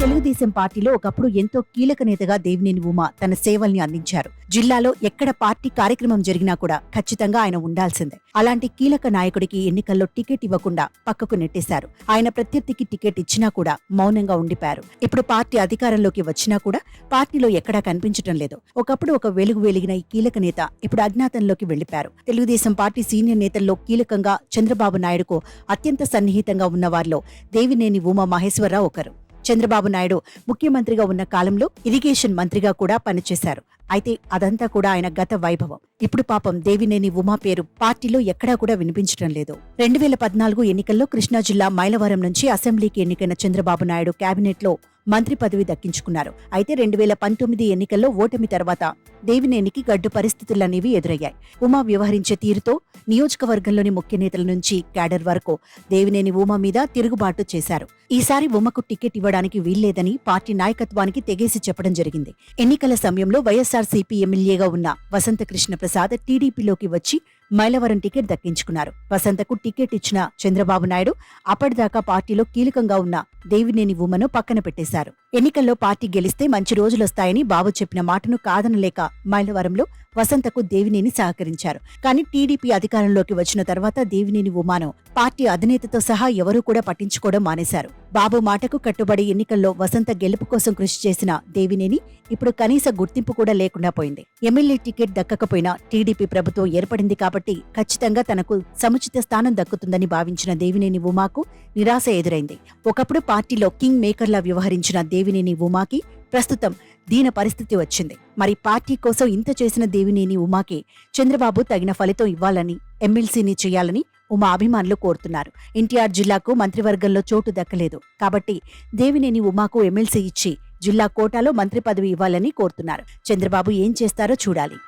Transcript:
తెలుగుదేశం పార్టీలో ఒకప్పుడు ఎంతో కీలక నేతగా దేవినేని ఉమా తన సేవల్ని అందించారు. జిల్లాలో ఎక్కడ పార్టీ కార్యక్రమం జరిగినా కూడా ఖచ్చితంగా ఆయన ఉండాల్సిందే. అలాంటి కీలక నాయకుడికి ఎన్నికల్లో టికెట్ ఇవ్వకుండా పక్కకు నెట్టేశారు. ఆయన ప్రత్యర్థికి టికెట్ ఇచ్చినా కూడా మౌనంగా ఉండిపోయారు. ఇప్పుడు పార్టీ అధికారంలోకి వచ్చినా కూడా పార్టీలో ఎక్కడా కనిపించటం లేదు. ఒకప్పుడు ఒక వెలుగు వెలిగిన ఈ కీలక నేత ఇప్పుడు అజ్ఞాతంలోకి వెళ్ళిపారు తెలుగుదేశం పార్టీ సీనియర్ నేతల్లో కీలకంగా చంద్రబాబు నాయుడుకు అత్యంత సన్నిహితంగా ఉన్న వారిలో దేవినేని ఉమా మహేశ్వరరావు ఒకరు. చంద్రబాబు నాయుడు ముఖ్యమంత్రిగా ఉన్న కాలంలో ఇరిగేషన్ మంత్రిగా కూడా పనిచేశారు. అయితే అదంతా కూడా ఆయన గత వైభవం. ఇప్పుడు పాపం దేవినేని ఉమా పేరు పార్టీలో ఎక్కడా కూడా వినిపించడం లేదు. రెండు వేల పద్నాలుగు ఎన్నికల్లో కృష్ణా జిల్లా మైలవరం నుంచి అసెంబ్లీకి ఎన్నికైన చంద్రబాబు నాయుడు కేబినెట్లో మంత్రి పదవి దక్కించుకున్నారు. అయితే రెండు వేల పంతొమ్మిది ఎన్నికల్లో ఓటమి తర్వాత దేవినేనికి గడ్డు పరిస్థితులనేవి ఎదురయ్యాయి. ఉమా వ్యవహరించే తీరుతో నియోజకవర్గంలోని ముఖ్య నేతల నుంచి క్యాడర్ వరకు దేవినేని ఉమా మీద తిరుగుబాటు చేశారు. ఈసారి ఉమకు టికెట్ ఇవ్వడానికి వీల్లేదని పార్టీ నాయకత్వానికి తెగేసి చెప్పడం జరిగింది. ఎన్నికల సమయంలో వైఎస్ఆర్ సిపి ఎమ్మెల్యేగా ఉన్న వసంతకృష్ణ ప్రసాద్ టీడీపీలోకి వచ్చి మైలవరం టికెట్ దక్కించుకున్నారు. వసంతకు టికెట్ ఇచ్చిన చంద్రబాబు నాయుడు అప్పటిదాకా పార్టీలో కీలకంగా ఉన్న దేవినేని ఉమను పక్కన పెట్టేశారు. ఎన్నికల్లో పార్టీ గెలిస్తే మంచి రోజులొస్తాయని బాబు చెప్పిన మాటను కాదనలేక మైలవరంలో వసంతకు దేవినేని సహకరించారు. కానీ టీడీపీ అధికారంలోకి వచ్చిన తర్వాత దేవినేని ఉమాను పార్టీ అధినేతతో సహా ఎవరూ కూడా పట్టించుకోవడం మానేశారు. బాబు మాటకు కట్టుబడి ఎన్నికల్లో వసంత గెలుపు కోసం కృషి చేసిన దేవినేని ఇప్పుడు కనీస గుర్తింపు కూడా లేకుండా పోయింది. ఎమ్మెల్యే టికెట్ దక్కకపోయినా టీడీపీ ప్రభుత్వం ఏర్పడింది కాబట్టి ఖచ్చితంగా తనకు సముచిత స్థానం దక్కుతుందని భావించిన దేవినేని ఉమాకు నిరాశ ఎదురైంది. ఒకప్పుడు పార్టీలో కింగ్ మేకర్లా వ్యవహరించిన దేవినేని ఉమాకి ప్రస్తుతం దీన పరిస్థితి వచ్చింది. మరి పార్టీ కోసం ఇంత చేసిన దేవినేని ఉమాకి చంద్రబాబు తగిన ఫలితం ఇవ్వాలని ఎమ్మెల్సీని చేయాలని ఉమా అభిమానులు కోరుతున్నారు. ఎన్టీఆర్ జిల్లాకు మంత్రివర్గంలో చోటు దక్కలేదు. కాబట్టి దేవినేని ఉమాకు ఎమ్మెల్సీ ఇచ్చి జిల్లా కోటాలో మంత్రి పదవి ఇవ్వాలని కోరుతున్నారు. చంద్రబాబు ఏం చేస్తారో చూడాలి.